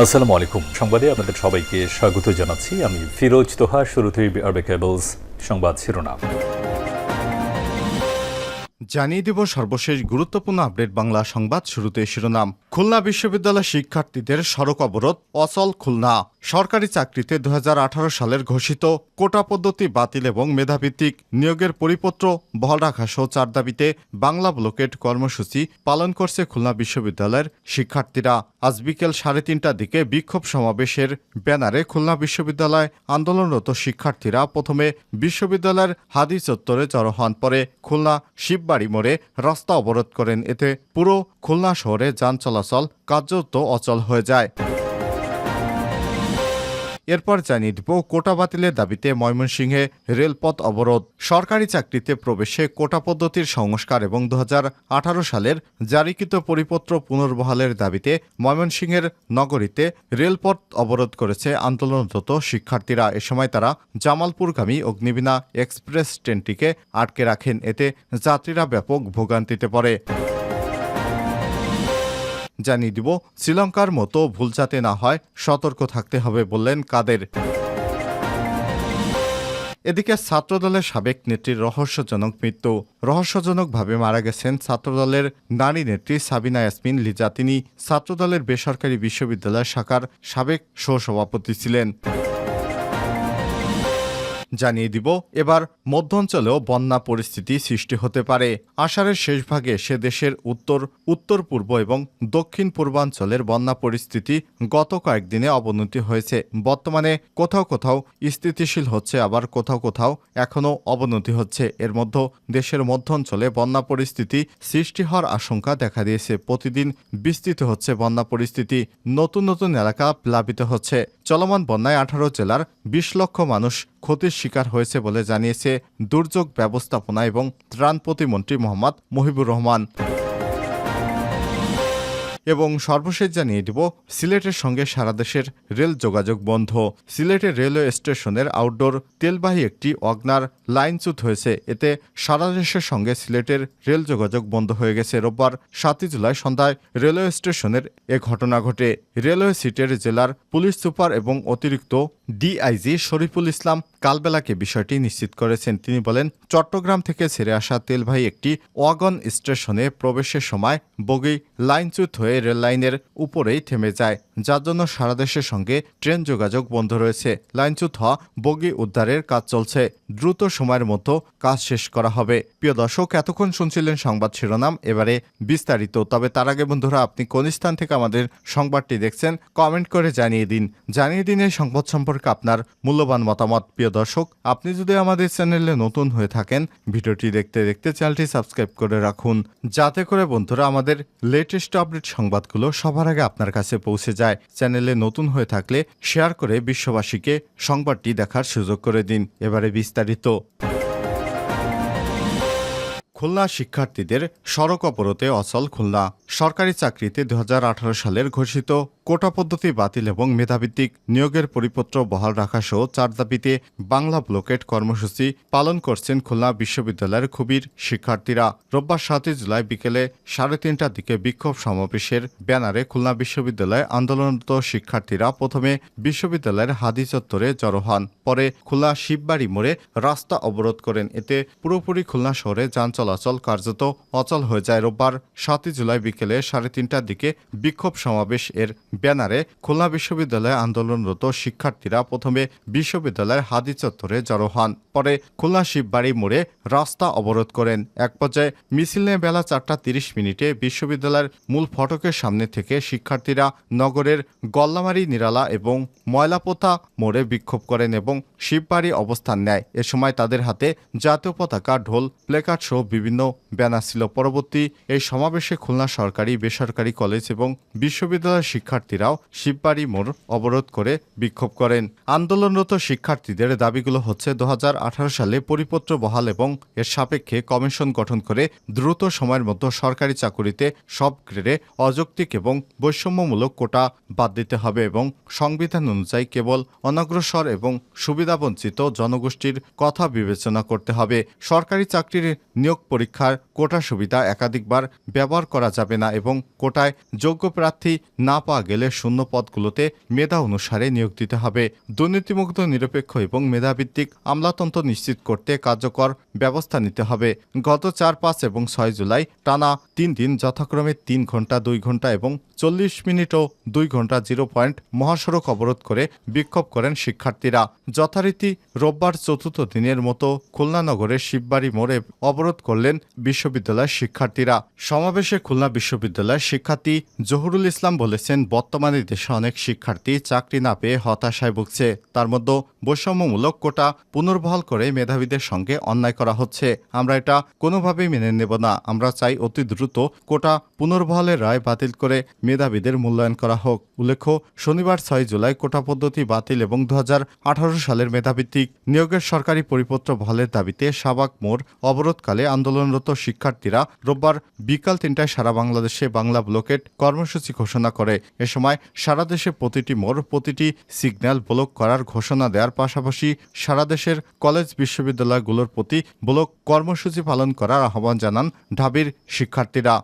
আসসালামু আলাইকুম। সংবাদে আপনাদের সবাইকে স্বাগত জানাচ্ছি। আমি ফিরোজ তোহা, শুরুতেই আরবে কেবলস সংবাদ শিরোনাম। জানিয়ে দিব সর্বশেষ গুরুত্বপূর্ণ আপডেট বাংলা সংবাদ শুরুতে শিরোনাম। খুলনা বিশ্ববিদ্যালয় শিক্ষার্থীদের সড়ক অবরোধ, অচল খুলনা। সরকারি চাকরিতে দু হাজার আঠারো সালের ঘোষিত কোটা পদ্ধতি বাতিল এবং মেধাভিত্তিক নিয়োগের পরিপত্র বহাল রাখা সহ চার দাবিতে বাংলা ব্লকেট কর্মসূচি পালন করছে খুলনা বিশ্ববিদ্যালয়ের শিক্ষার্থীরা। আজ বিকেল সাড়ে তিনটার দিকে বিক্ষোভ সমাবেশের ব্যানারে খুলনা বিশ্ববিদ্যালয় আন্দোলনরত শিক্ষার্থীরা প্রথমে বিশ্ববিদ্যালয়ের হাদি চত্বরে জড়ো হন, পরে খুলনা শিববাড়ি মোড়ে রাস্তা অবরোধ করেন। এতে পুরো খুলনা শহরে যান চলাচল কার্যত অচল হয়ে যায়। এরপর জানিয়ে দিব কোটা বাতিলের দাবিতে ময়মনসিংহে রেলপথ অবরোধ। সরকারি চাকরিতে প্রবেশে কোটা পদ্ধতির সংস্কার এবং দুহাজার আঠারো সালের জারিকৃত পরিপত্র পুনর্বহালের দাবিতে ময়মনসিংহের নগরীতে রেলপথ অবরোধ করেছে আন্দোলনরত শিক্ষার্থীরা। এ সময় তারা জামালপুরগামী অগ্নিবীণা এক্সপ্রেস ট্রেনটিকে আটকে রাখেন। এতে যাত্রীরা ব্যাপক ভোগান্তিতে পড়ে। জানিয়ে দিব, শ্রীলঙ্কার মতো ভুল যাতে না হয়, সতর্ক থাকতে হবে বললেন কাদের। এদিকে ছাত্রদলের সাবেক নেত্রীর রহস্যজনক মৃত্যু। রহস্যজনকভাবে মারা গেছেন ছাত্রদলের নারী নেত্রী সাবিনা ইয়াসমিন লিজা। তিনি ছাত্রদলের বেসরকারি বিশ্ববিদ্যালয় শাখার সাবেক সহসভাপতি ছিলেন। জানিয়ে দিব, এবার মধ্যাঞ্চলেও বন্যা পরিস্থিতি সৃষ্টি হতে পারে। আষাঢ়ের শেষ ভাগে সে দেশের উত্তর উত্তর পূর্ব এবং দক্ষিণ পূর্বাঞ্চলের বন্যা পরিস্থিতি গত কয়েকদিনে অবনতি হয়েছে। বর্তমানে কোথাও কোথাও স্থিতিশীল হচ্ছে, আবার কোথাও কোথাও এখনও অবনতি হচ্ছে। এর মধ্যে দেশের মধ্যাঞ্চলে বন্যা পরিস্থিতি সৃষ্টি হওয়ার আশঙ্কা দেখা দিয়েছে। প্রতিদিন বিস্তৃত হচ্ছে বন্যা পরিস্থিতি, নতুন নতুন এলাকা প্লাবিত হচ্ছে। চলমান বন্যায় আঠারো জেলার বিশ লক্ষ মানুষ ক্ষতির শিকার হয়েছে বলে জানিয়েছে দুর্যোগ ব্যবস্থাপনা এবং ত্রাণ প্রতিমন্ত্রী মোহাম্মদ মহিবুর রহমান। এবং সর্বশেষ জানিয়ে দিব, সিলেটের সঙ্গে সারা দেশের রেল যোগাযোগ বন্ধ। সিলেটের রেলওয়ে স্টেশনের আউটডোর তেলবাহী একটি অগ্নার লাইনচ্যুত হয়েছে। এতে সারা দেশের সঙ্গে সিলেটের রেল যোগাযোগ বন্ধ হয়ে গেছে। রোববার সাতই জুলাই সন্ধ্যায় রেলওয়ে স্টেশনের এ ঘটনা ঘটে। রেলওয়ে সিটের জেলার পুলিশ সুপার এবং অতিরিক্ত ডিআইজি শরীফুল ইসলাম কালবেলাকে বিষয়টি নিশ্চিত করেছেন। তিনি বলেন, চট্টগ্রাম থেকে ছেড়ে আসা তেলবাহী একটি ওয়াগন স্টেশনে প্রবেশের সময় বগি লাইনচ্যুত হয়ে রেল লাইনের উপরেই থেমে যায়। যার জন্য সারা দেশের সঙ্গে ট্রেন যোগাযোগ বন্ধ রয়েছে। লাইনচ্যুত হওয়া বগি উদ্ধারের কাজ চলছে। দ্রুত সময়ের মতো কাজ শেষ করা হবে। প্রিয় দর্শক, এতক্ষণ শুনছিলেন সংবাদ শিরোনাম। এবারে বিস্তারিত, তবে তার আগে বন্ধুরা, আপনি কোন স্থান থেকে আমাদের সংবাদটি দেখছেন, কমেন্ট করে জানিয়ে দিন। জানিয়ে দিন এই সংবাদ সম্পর্কে আপনার মূল্যবান মতামত। প্রিয় দর্শক, আপনি যদি আমাদের চ্যানেলে নতুন হয়ে থাকেন, ভিডিওটি দেখতে দেখতে চ্যানেলটি সাবস্ক্রাইব করে রাখুন। যাতে করে বন্ধুরা, আমাদের লেটেস্ট আপডেট সংবাদগুলো সবার আগে আপনার কাছে পৌঁছে যায়। চ্যানেলে নতুন হয়ে থাকলে শেয়ার করে বিশ্ববাসীকে সংবাদটি দেখার সুযোগ করে দিন। এবারে বিস্তারিত। খুলনা শিক্ষার্থীদের সড়ক অবরোধে অচল খুলনা। সরকারি চাকরিতে দু হাজার আঠারো সালের ঘোষিত কোটা পদ্ধতি বাতিল এবং মেধাভিত্তিক নিয়োগের পরিপত্র বহাল রাখা সহ চার দাবিতে বাংলা ব্লকেট কর্মসূচি পালন করছেন খুলনা বিশ্ববিদ্যালয়ের খুবির শিক্ষার্থীরা। রোববার সাতই জুলাই বিকেলে সাড়ে তিনটার দিকে বিক্ষোভ সমাবেশের ব্যানারে খুলনা বিশ্ববিদ্যালয়ে আন্দোলনরত শিক্ষার্থীরা প্রথমে বিশ্ববিদ্যালয়ের হাদি চত্বরে জড়ো হন, পরে খুলনা শিববাড়ি মোড়ে রাস্তা অবরোধ করেন। এতে পুরোপুরি খুলনা শহরে যান চলাচল কার্যত অচল হয়ে যায়। রোববার সাতই জুলাই বিকেলে সাড়ে তিনটার দিকে বিক্ষোভ সমাবেশ এর ব্যানারে খুলনা বিশ্ববিদ্যালয়ে আন্দোলনরত শিক্ষার্থীরা প্রথমে বিশ্ববিদ্যালয়ের হাদি চত্বরে জড়ো হন, পরে খুলনা শিববাড়ি মোড়ে রাস্তা অবরোধ করেন। এক পর্যায়ে মিছিল নিয়ে বেলা চারটা তিরিশ মিনিটে বিশ্ববিদ্যালয়ের মূল ফটকের সামনে থেকে শিক্ষার্থীরা নগরের গল্লামারি, নিরালা এবং ময়লাপোতা মোড়ে বিক্ষোভ করেন এবং শিববাড়ি অবস্থান নেয়। এ সময় তাদের হাতে জাতীয় পতাকা, ঢোল, প্লেকার্ড সহ বিভিন্ন ব্যানার ছিল। পরবর্তী এই সমাবেশে খুলনা সরকারি, বেসরকারি কলেজ এবং বিশ্ববিদ্যালয়ের শিক্ষার্থীরাও শিববাড়ি মোড় অবরোধ করে বিক্ষোভ করেন। আন্দোলনরত শিক্ষার্থীদের দাবিগুলো হচ্ছে দুহাজার আঠারো সালে পরিপত্র বহাল এবং এর সাপেক্ষে কমিশন গঠন করে দ্রুত সময়ের মধ্যে সরকারি চাকুরিতে সব গ্রেডে অযৌক্তিক এবং বৈষম্যমূলক কোটা বাদ দিতে হবে এবং সংবিধান অনুযায়ী কেবল অনগ্রসর এবং সুবিধাবঞ্চিত জনগোষ্ঠীর কথা বিবেচনা করতে হবে। সরকারি চাকরির নিয়োগ পরীক্ষার কোটা সুবিধা একাধিকবার ব্যবহার করা যাবে না এবং কোটায় যোগ্য প্রার্থী না পাওয়া গেলে শূন্য পদগুলোতে মেধা অনুসারে নিয়োগ দিতে হবে। দুর্নীতিমুক্ত, নিরপেক্ষ এবং মেধাভিত্তিক আমলাতন্ত্র নিশ্চিত করতে কার্যকর ব্যবস্থা নিতে হবে। গত চার, পাঁচ এবং ছয় জুলাই টানা তিন দিন যথাক্রমে তিন ঘণ্টা দুই ঘণ্টা এবং চল্লিশ মিনিট ও দুই ঘণ্টা জিরো পয়েন্ট মহাসড়ক অবরোধ করে বিক্ষোভ করেন শিক্ষার্থীরা। যথারীতি রোববার চতুর্থ দিনের মতো খুলনা নগরের শিববাড়ি মোড়ে অবরোধ করলেন বিশ্ববিদ্যালয়ের শিক্ষার্থীরা। সমাবেশে খুলনা বিশ্ববিদ্যালয়ের শিক্ষার্থী জহুরুল ইসলাম বলেছেন, বর্তমানে দেশে অনেক শিক্ষার্থী চাকরি না পেয়ে হতাশায় ভুগছে। তার মধ্যে বৈষম্যমূলক কোটা পুনর্বহাল করে মেধাবীদের সঙ্গে অন্যায় করা হচ্ছে। আমরা এটা কোনোভাবেই মেনে নেব না। আমরা চাই অতি দ্রুত কোটা পুনর্বহালের রায় বাতিল করে মেধাবীদের মূল্যায়ন করা হোক। উল্লেখ্য, শনিবার ছয় জুলাই কোটা পদ্ধতি বাতিল এবং দু হাজার আঠারো সালের মেধাভিত্তিক নিয়োগের সরকারি পরিপত্র বহালের দাবিতে সাবাক মোড় অবরোধকালে আন্দোলনরত শিক্ষার্থীরা রোববার বিকাল তিনটায় সারা বাংলাদেশে বাংলা ব্লকেট কর্মসূচি ঘোষণা করে। এ সময় সারা দেশে প্রতিটি মোড় প্রতিটি সিগন্যাল ব্লক করার ঘোষণা দেওয়ার পাশাপাশি সারা দেশের কলেজ বিশ্ববিদ্যালয়গুলোর প্রতি ব্লক কর্মসূচি পালন করার আহ্বান জানান ঢাবির শিক্ষার্থীরা।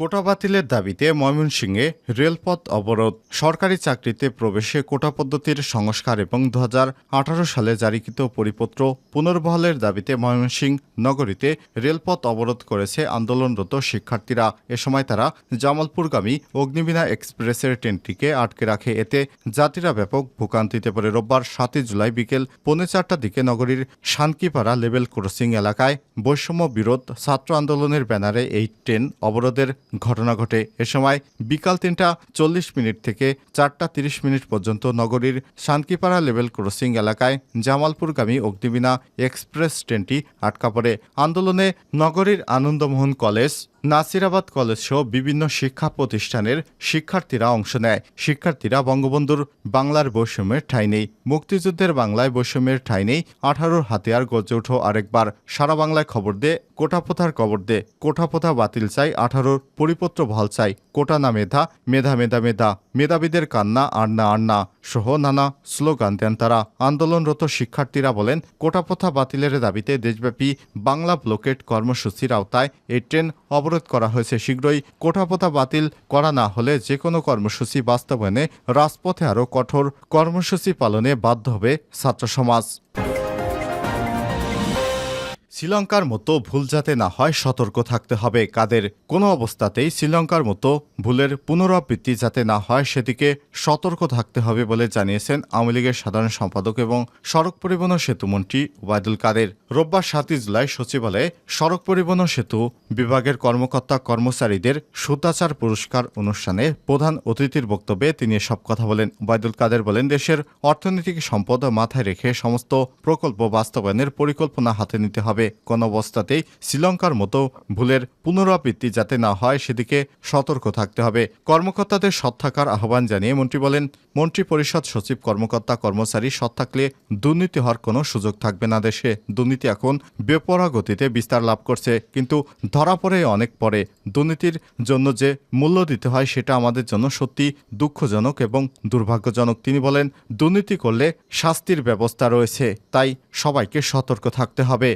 কোটা বাতিলের দাবিতে ময়মনসিংহে রেলপথ অবরোধ। সরকারি চাকরিতে প্রবেশে কোটা পদ্ধতির সংস্কার এবং দু হাজার আঠারো সালে জারিকৃত পরিপত্র পুনর্বহালের দাবিতে ময়মনসিংহ নগরীতে রেলপথ অবরোধ করেছে আন্দোলনরত শিক্ষার্থীরা। এ সময় তারা জামালপুরগামী অগ্নিবীণা এক্সপ্রেসের ট্রেনটিকে আটকে রাখে। এতে যাত্রীরা ব্যাপক ভোগান্তিতে পড়ে। রোববার সাতই জুলাই বিকেল পৌনে চারটার দিকে নগরীর শানকিপাড়া লেভেল ক্রসিং এলাকায় বৈষম্য বিরোধ ছাত্র আন্দোলনের ব্যানারে এই ট্রেন অবরোধের ঘটনা ঘটে। এ সময় বিকাল তিনটা চল্লিশ মিনিট থেকে চারটা তিরিশ মিনিট পর্যন্ত নগরীর শান্তিপাড়া লেভেল ক্রসিং এলাকায় জামালপুরগামী অগ্নিবীণা এক্সপ্রেস ট্রেনটি আটকা পড়ে। আন্দোলনে নগরীর আনন্দমোহন কলেজ নাসিরাবাদ কলেজ সহ বিভিন্ন শিক্ষা প্রতিষ্ঠানের শিক্ষার্থীরা অংশ নেয়। শিক্ষার্থীরা বঙ্গবন্ধুর বাংলার বৈষম্যের ঠাঁই নেই। মুক্তিযুদ্ধের বাংলায় বৈষম্যের ঠাঁই নেই। আঠারোর হাতিয়ার গজে ওঠো আরেকবার। সারা বাংলায় খবর দে কোটাপোথার কবর দে। কোটাপোথা বাতিল চাই, আঠারোর পরিপত্র ভালো চাই। কোটা না মেধা মেধা মেধা মেধা। মেধাবীদের কান্না আন্না আন্না সহ নানা স্লোগান দেন তারা। আন্দোলনরত শিক্ষার্থীরা বলেন কোটাপোথা বাতিলের দাবিতে দেশব্যাপী বাংলা ব্লকেট কর্মসূচির আওতায় এই ট্রেন অবরোধ করা হয়েছে। শীঘ্রই কোটাপোথা বাতিল করা না হলে যে কোনো কর্মসূচি বাস্তবায়নে রাজপথে আরও কঠোর কর্মসূচি পালনে বাধ্য হবে ছাত্র সমাজ শ্রীলঙ্কার মতো ভুল যাতে না হয় সতর্ক থাকতে হবে। কাদের কোনো অবস্থাতেই শ্রীলঙ্কার মতো ভুলের পুনরাবৃত্তি যাতে না হয় সেদিকে সতর্ক থাকতে হবে বলে জানিয়েছেন আওয়ামী লীগের সাধারণ সম্পাদক এবং সড়ক পরিবহন সেতুমন্ত্রী ওবায়দুল কাদের। রোববার সাতই জুলাই সচিবালয়ে সড়ক পরিবহন সেতু বিভাগের কর্মকর্তা কর্মচারীদের সুতাচার পুরস্কার অনুষ্ঠানে প্রধান অতিথির বক্তব্যে তিনি সব কথা বলেন। ওবায়দুল কাদের বলেন, দেশের অর্থনৈতিক সম্পদ মাথায় রেখে সমস্ত প্রকল্প বাস্তবায়নের পরিকল্পনা হাতে নিতে হবে। কোনো অবস্থাতেই শ্রীলঙ্কার মতো ভুলের পুনরাবৃত্তি যাতে না হয়, সেদিকে সতর্ক থাকতে হবে। কর্মকর্তাদের সৎ থাকার আহ্বান জানিয়ে মন্ত্রী বলেন, মন্ত্রী পরিষদ সচিব, কর্মকর্তা, কর্মচারী সৎ থাকলে দুর্নীতি হওয়ার কোনো সুযোগ থাকবে না দেশে। দুর্নীতি এখন বেপরা গতিতে বিস্তার লাভ করছে, কিন্তু ধরা পড়ে অনেক পরে। দুর্নীতির জন্য যে মূল্য দিতে হয়, সেটা আমাদের জন্য সত্যি দুঃখজনক এবং দুর্ভাগ্যজনক। তিনি বলেন, দুর্নীতি করলে শাস্তির ব্যবস্থা রয়েছে, তাই সবাইকে সতর্ক থাকতে হবে।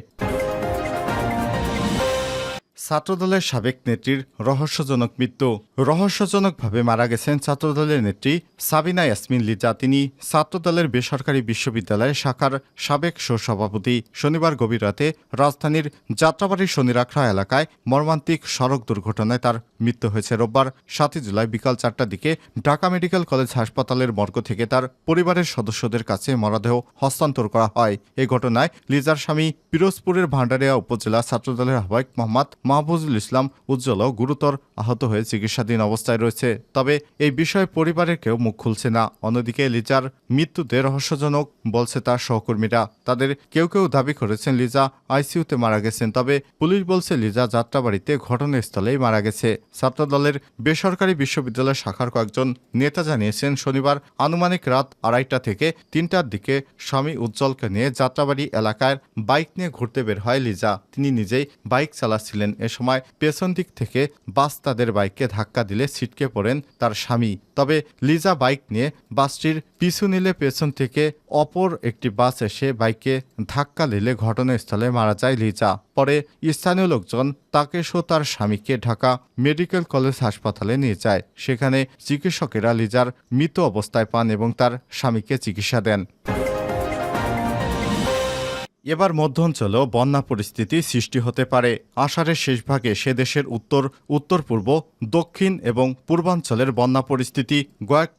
ছাত্রদলের সাবেক নেত্রীর রহস্যজনক মৃত্যু। রহস্যজনকভাবে মারা গেছেন ছাত্রদলের নেত্রী সাবিনা ইয়াসমিন লিজা। তিনি ছাত্রদলের বেসরকারি বিশ্ববিদ্যালয়ের শাখার সাবেক সভাপতি শনিবার গভীর রাতে রাজধানীর যাত্রাবাড়ির শনিরাখড়া এলাকায় মর্মান্তিক সড়ক দুর্ঘটনায় তার মৃত্যু হয়েছে। রোববার সাতই জুলাই বিকাল চারটার দিকে ঢাকা মেডিকেল কলেজ হাসপাতালের মর্গ থেকে তার পরিবারের সদস্যদের কাছে মরদেহ হস্তান্তর করা হয়। এ ঘটনায় লিজার স্বামী পিরোজপুরের ভান্ডারিয়া উপজেলা ছাত্রদলের আহ্বায়ক মোহাম্মদ মাহবুজুল ইসলাম উজ্জ্বলও গুরুতর আহত হয়ে চিকিৎসাধীন অবস্থায় রয়েছে। তবে এই বিষয়ে পরিবারের কেউ মুখ খুলছে না। অন্যদিকে লিজার মৃত্যুতে রহস্যজনক বলছে তার সহকর্মীরা। তাদের কেউ কেউ দাবি করেছেন লিজা আইসিইউতে মারা গেছেন। তবে পুলিশ বলছে লিজা যাত্রাবাড়িতে ঘটনাস্থলেই মারা গেছে। ছাত্রদলের বেসরকারি বিশ্ববিদ্যালয় শাখার কয়েকজন নেতা জানিয়েছেন, শনিবার আনুমানিক রাত আড়াইটা থেকে তিনটার দিকে স্বামী উজ্জ্বলকে নিয়ে যাত্রাবাড়ি এলাকায় বাইক নিয়ে ঘুরতে বের হয় লিজা। তিনি নিজেই বাইক চালাচ্ছিলেন এ সময় পেছন দিক থেকে বাস তাদের বাইককে ধাক্কা দিলে ছিটকে পড়েন তার স্বামী। তবে লিজা বাইক নিয়ে বাসটির পিছু নিলে পেছন থেকে অপর একটি বাস এসে বাইকে ধাক্কা দিলে ঘটনাস্থলে মারা যায় লিজা। পরে স্থানীয় লোকজন তাকে সহ তার স্বামীকে ঢাকা মেডিকেল কলেজ হাসপাতালে নিয়ে যায়। সেখানে চিকিৎসকেরা লিজার মৃত অবস্থায় পান এবং তার স্বামীকে চিকিৎসা দেন। এবার মধ্য অঞ্চলেও বন্যা পরিস্থিতি সৃষ্টি হতে পারে। আষাঢ়ের শেষভাগে সে দেশের উত্তর উত্তর পূর্ব দক্ষিণ এবং পূর্বাঞ্চলের বন্যা পরিস্থিতি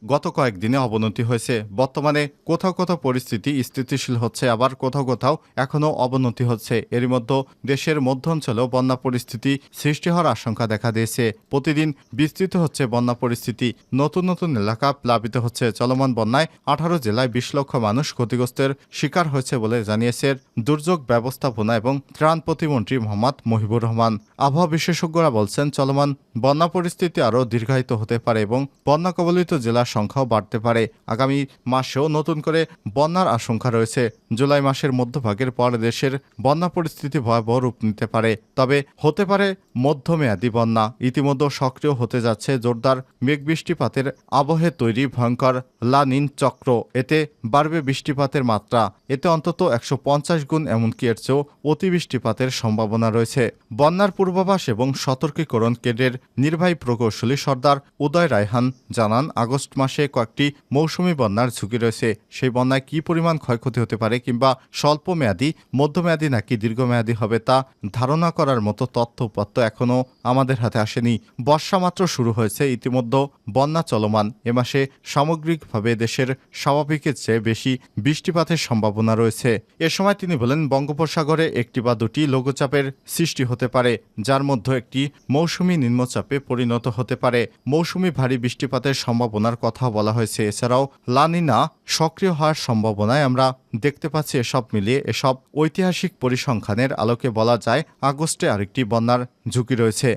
গত কয়েকদিনে অবনতি হয়েছে। বর্তমানে কোথাও কোথাও পরিস্থিতি স্থিতিশীল হচ্ছে, আবার কোথাও কোথাও এখনও অবনতি হচ্ছে। এরই মধ্যে দেশের মধ্য অঞ্চলেও বন্যা পরিস্থিতি সৃষ্টি হওয়ার আশঙ্কা দেখা দিয়েছে। প্রতিদিন বিস্তৃত হচ্ছে বন্যা পরিস্থিতি। নতুন নতুন এলাকা প্লাবিত হচ্ছে। চলমান বন্যায় আঠারো জেলায় বিশ লক্ষ মানুষ ক্ষতিগ্রস্তের শিকার হয়েছে বলে জানিয়েছে দুর্যোগ ব্যবস্থাপনা এবং ত্রাণ প্রতিমন্ত্রী মোহাম্মদ মহিবুর রহমান। আবহাওয়া বিশেষজ্ঞরা বলছেন, চলমান বন্যা পরিস্থিতি আরও দীর্ঘায়িত হতে পারে এবং বন্যা কবলিত জেলার সংখ্যাও বাড়তে পারে। আগামী মাসেও নতুন করে বন্যার আশঙ্কা রয়েছে। জুলাই মাসের মধ্যভাগের পর দেশের বন্যা পরিস্থিতি ভয়াবহ রূপ নিতে পারে। তবে হতে পারে মধ্যমেয়াদী বন্যা। ইতিমধ্যে সক্রিয় হতে যাচ্ছে জোরদার মেঘ বৃষ্টিপাতের আবহে তৈরি ভয়ঙ্কর লানিন চক্র। এতে বাড়বে বৃষ্টিপাতের মাত্রা। এতে অন্তত একশো পঞ্চাশ গুণ এমনকি এর চেয়েও অতি বৃষ্টিপাতের সম্ভাবনা রয়েছে। বন্যার পূর্বাভাস এবং সতর্কীকরণ কেন্দ্রের নির্বাহী প্রকৌশলী সর্দার উদয় রায়হান জানান, আগস্ট মাসে কয়েকটি মৌসুমি বন্যার ঝুঁকি রয়েছে। সেই বন্যায় কী পরিমাণ ক্ষয়ক্ষতি হতে পারে কিংবা স্বল্প মেয়াদী মধ্যমেয়াদী নাকি দীর্ঘমেয়াদী হবে তা ধারণা করার মতো তথ্য উপাত্ত এখনও আমাদের হাতে আসেনি। বর্ষা মাত্র শুরু হয়েছে, ইতিমধ্যে বন্যা চলমান। এ মাসে সামগ্রিকভাবে দেশের স্বাভাবিকের চেয়ে বেশি বৃষ্টিপাতের সম্ভাবনা রয়েছে। এ সময় তিনি বলেন, বঙ্গোপসাগরে একটি বা দুটি লঘুচাপের সৃষ্টি হতে পারে, যার মধ্যে একটি মৌসুমি নিম্নচাপে পরিণত হতে পারে। মৌসুমি ভারী বৃষ্টিপাতের সম্ভাবনার কথা বলা হয়েছে। এছাড়াও লানিনা সক্রিয় হওয়ার সম্ভাবনায় আমরা দেখতে পাচ্ছি এসব মিলিয়ে এসব ঐতিহাসিক পরিসংখ্যানের আলোকে বলা যায়, আগস্টে আরেকটি বন্যার ঝুঁকি রয়েছে।